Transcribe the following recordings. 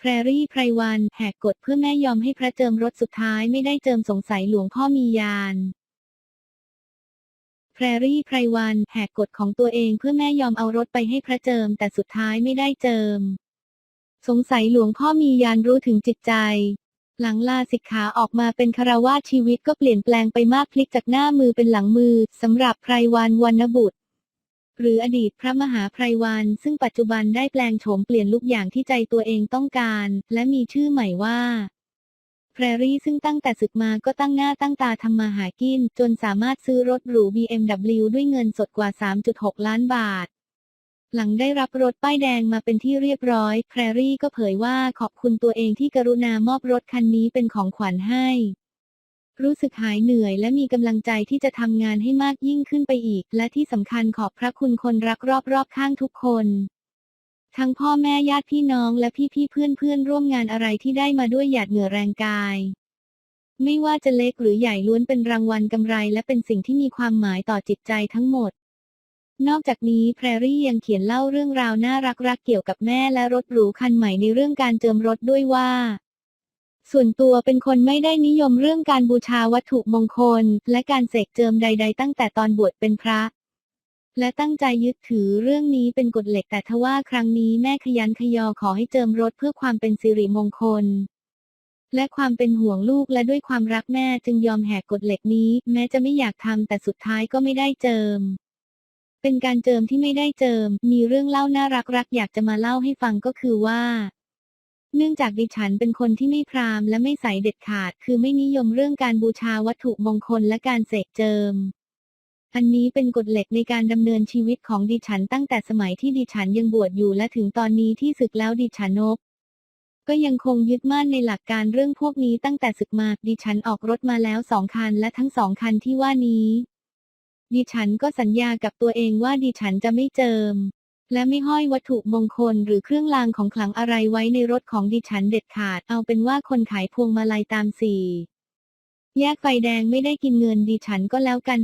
แพรรี่ไพรวันแหกกฎเพื่อแม่ยอมให้พระเจิมรถสุดท้ายไม่ได้เจิมสงสัยหลวงพ่อมียานแพรรี่ไพรวันแหกกฎของตัวเองเพื่อแม่ยอมเอารถไปให้พระเจิม แต่สุดท้ายไม่ได้เจิม สงสัยหลวงพ่อมียานรู้ถึงจิตใจ หลังลาสิกขาออกมาเป็นคารวาชีวิตก็เปลี่ยนแปลงไปมากพลิกจากหน้ามือเป็นหลังมือสำหรับไพรวันวรรณบุตร หรืออดีตพระมหาไพรวันซึ่งปัจจุบันได้แปลงโฉมเปลี่ยนลุกอย่างที่ใจตัวเองต้องการ และมีชื่อใหม่ว่าแพรรี่ซึ่งตั้งแต่ศึกมาก็ตั้งหน้าตั้งตาทำมาหากิน จนสามารถซื้อรถหรู BMW ด้วยเงินสดกว่า 3.6 ล้านบาท หลังได้รับรถป้ายแดงมาเป็นที่เรียบร้อย แพรรี่ก็เผยว่าขอบคุณตัวเองที่กรุณามอบรถคันนี้เป็นของขวัญให้ รู้สึกหายเหนื่อยและมีกำลังใจที่จะทำงานให้มากยิ่งขึ้นไปอีก และที่สำคัญขอบพระคุณคนรักรอบๆข้างทุกคน ทั้งพ่อแม่ญาติพี่น้องและพี่ๆเพื่อนๆร่วมงานอะไรที่ได้มาด้วยหยาดเหงื่อแรงกาย ไม่ว่าจะเล็กหรือใหญ่ล้วนเป็นรางวัลกำไร และเป็นสิ่งที่มีความหมายต่อจิตใจทั้งหมด นอกจากนี้แพรรี่ยังเขียนเล่าเรื่องราวน่ารักๆเกี่ยวกับแม่และรถหรูคันใหม่ในเรื่องการเจิมรถด้วยว่า ส่วนตัวเป็นคนไม่ได้นิยมเรื่องการบูชาวัตถุมงคล และการเสกเจิมใด ๆ ตั้งแต่ตอนบวชเป็นพระ และตั้งใจยึดถือเรื่องนี้เป็นกฎเหล็กแต่ทว่าครั้งนี้แม่ขยันขยอขอให้เจิมรถเพื่อความเป็นสิริมงคล และความเป็นห่วงลูกและด้วยความรักแม่จึงยอมแหกกฎเหล็กนี้ แม้จะไม่อยากทำแต่สุดท้ายก็ไม่ได้เจิมเป็นการเจิมที่ไม่ได้เจิม มีเรื่องเล่าน่ารักรักๆอยากจะมาเล่าให้ฟังก็คือว่า เนื่องจากดิฉันเป็นคนที่ไม่พราหมณ์และไม่ใส่เด็ดขาด คือไม่นิยมเรื่องการบูชาวัตถุมงคลและการเสกเจิม อันนี้เป็นกฎเหล็กในการดำเนินชีวิตของดิฉันตั้งแต่สมัยที่ดิฉันยังบวชอยู่และถึงตอนนี้ที่ศึกแล้วดิฉันนบก็ยังคงยึดมั่นในหลักการเรื่องพวกนี้ตั้งแต่ศึกมาดิฉันออกรถมาแล้วสองคันและทั้งสองคันที่ว่านี้ ดิฉันก็สัญญากับตัวเองว่าดิฉันจะไม่เจิม และไม่ห้อยวัตถุมงคลหรือเครื่องรางของขลังอะไรไว้ในรถของดิฉันเด็ดขาด เอาเป็นว่าคนขายพวงมาลัยตามสี่แยกไฟแดงไม่ได้กินเงินดิฉันก็แล้วกัน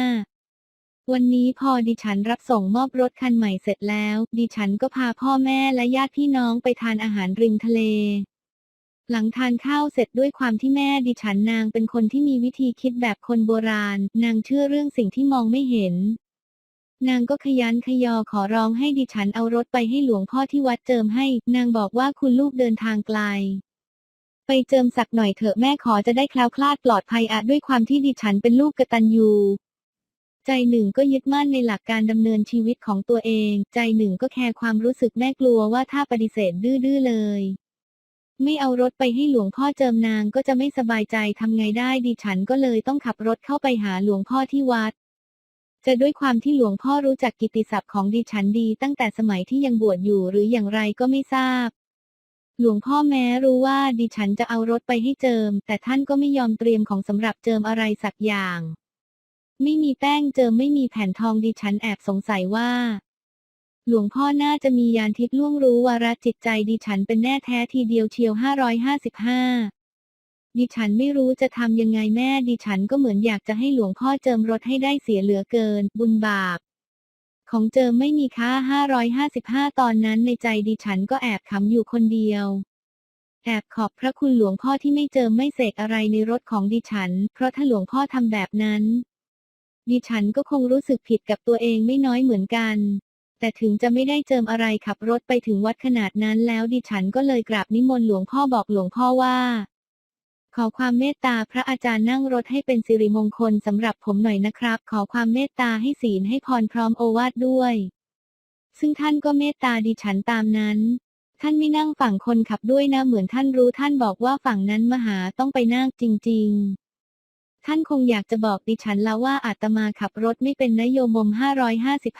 5,555 วันนี้พอดิฉันรับส่งมอบรถคันใหม่เสร็จแล้ว ดิฉันก็พาพ่อแม่และญาติพี่น้องไปทานอาหารริมทะเล หลังทานข้าวเสร็จด้วยความที่แม่ดิฉันนางเป็นคนที่มีวิธีคิดแบบคนโบราณ นางเชื่อเรื่องสิ่งที่มองไม่เห็น นางก็ขยันขยอขอร้องให้ดิฉันเอารถไปให้หลวงพ่อที่วัดเจิมให้ นางบอกว่าคุณลูกเดินทางไกล ไปเจิมสักหน่อยเถอะแม่ขอจะได้แคล้วคลาดปลอดภัยอะด้วยความที่ดิฉันเป็นลูกกตัญญูใจหนึ่งก็ยึดมั่นในหลักการดำเนินชีวิตของตัวเอง ใจหนึ่งก็แคร์ความรู้สึกแม่กลัวว่าถ้าปฏิเสธดื้อๆเลย ไม่เอารถไปให้หลวงพ่อเจิมนางก็จะไม่สบายใจทำไงได้ดิฉันก็เลยต้องขับรถเข้าไปหาหลวงพ่อที่วัด จะด้วยความที่หลวงพ่อรู้จักกิติศัพท์ของดิฉันดีตั้งแต่สมัยที่ยังบวชอยู่หรืออย่างไรก็ไม่ทราบ หลวงพ่อแม้รู้ว่าดิฉันจะเอารถไปให้เจิม แต่ท่านก็ไม่ยอมเตรียมของสำหรับเจิมอะไรสักอย่าง ไม่มีแป้งเจิมไม่มีแผ่นทองดิฉันแอบสงสัยว่า หลวงพ่อน่าจะมียานทิพย์ล่วงรู้วาระจิตใจดิฉันเป็นแน่แท้ทีเดียวเชียว555 ดิฉันไม่รู้จะทำยังไงแม่ ดิฉันก็เหมือนอยากจะให้หลวงพ่อเจิมรถให้ได้เสียเหลือเกิน บุญบาป ของเจิมไม่มีค่า 555 ตอนนั้นในใจดิฉันก็แอบขำอยู่คนเดียว แอบขอบพระคุณหลวงพ่อที่ไม่เจิมไม่เสกอะไรในรถของดิฉัน เพราะถ้าหลวงพ่อทำแบบนั้น ดิฉันก็คงรู้สึกผิดกับตัวเองไม่น้อยเหมือนกันแต่ถึงจะไม่ได้เจิมอะไรขับรถไปถึงวัดขนาดนั้นแล้วดิฉันก็เลยกราบนิมนต์หลวงพ่อบอกหลวงพ่อว่า ขอความเมตตาพระอาจารย์นั่งรถให้เป็นสิริมงคลสำหรับผมหน่อยนะครับ ขอความเมตตาให้ศีลให้พรพร้อมโอวาทด้วย ซึ่งท่านก็เมตตาดิฉันตามนั้น ท่านไม่นั่งฝั่งคนขับด้วยนะเหมือนท่านรู้ท่านบอกว่าฝั่งนั้นมหาต้องไปนั่งจริง ๆท่านคงอยากจะบอกดิฉันแล้วว่าอาตมาขับรถไม่เป็นนโยมม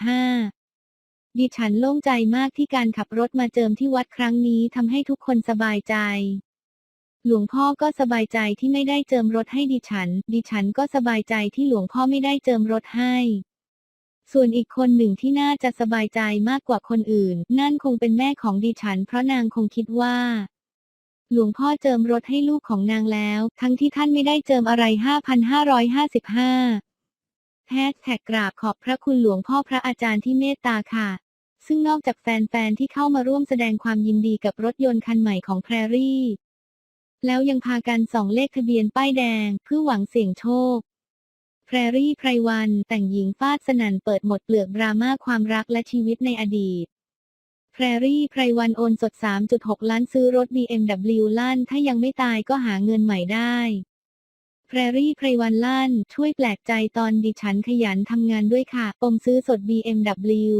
555 ดิฉันโล่งใจมากที่การขับรถมาเจิมที่วัดครั้งนี้ทำให้ทุกคนสบายใจ หลวงพ่อก็สบายใจที่ไม่ได้เจิมรถให้ดิฉัน ดิฉันก็สบายใจที่หลวงพ่อไม่ได้เจิมรถให้ ส่วนอีกคนหนึ่งที่น่าจะสบายใจมากกว่าคนอื่น นั่นคงเป็นแม่ของดิฉัน เพราะนางคงคิดว่า หลวงพ่อเจิมรถให้ลูกของนางแล้ว ทั้งที่ท่านไม่ได้เจิมอะไร 5,555แฮชแท็กกราบขอบพระคุณหลวงพ่อพระอาจารย์ที่เมตตาค่ะซึ่งนอกจากแฟนๆ ที่เข้ามาร่วมแสดงความยินดีกับรถยนต์คันใหม่ของแพรรี่ แล้วยังพากันส่องเลขทะเบียนป้ายแดงเพื่อหวังเสี่ยงโชค แพรรี่ไพรวัน แต่งหญิงฟาดสนั่นเปิดหมดเปลือกดราม่าความรักและชีวิตในอดีต แพรรี่ไพรวันโอนสด 3.6 ล้านซื้อรถ BMW ลั่น ถ้ายังไม่ตายก็หาเงินใหม่ได้ แพรรี่ไพรวันลั่น ช่วยแปลกใจตอนดิฉันขยันทำงานด้วยค่ะ ปมซื้อสด BMW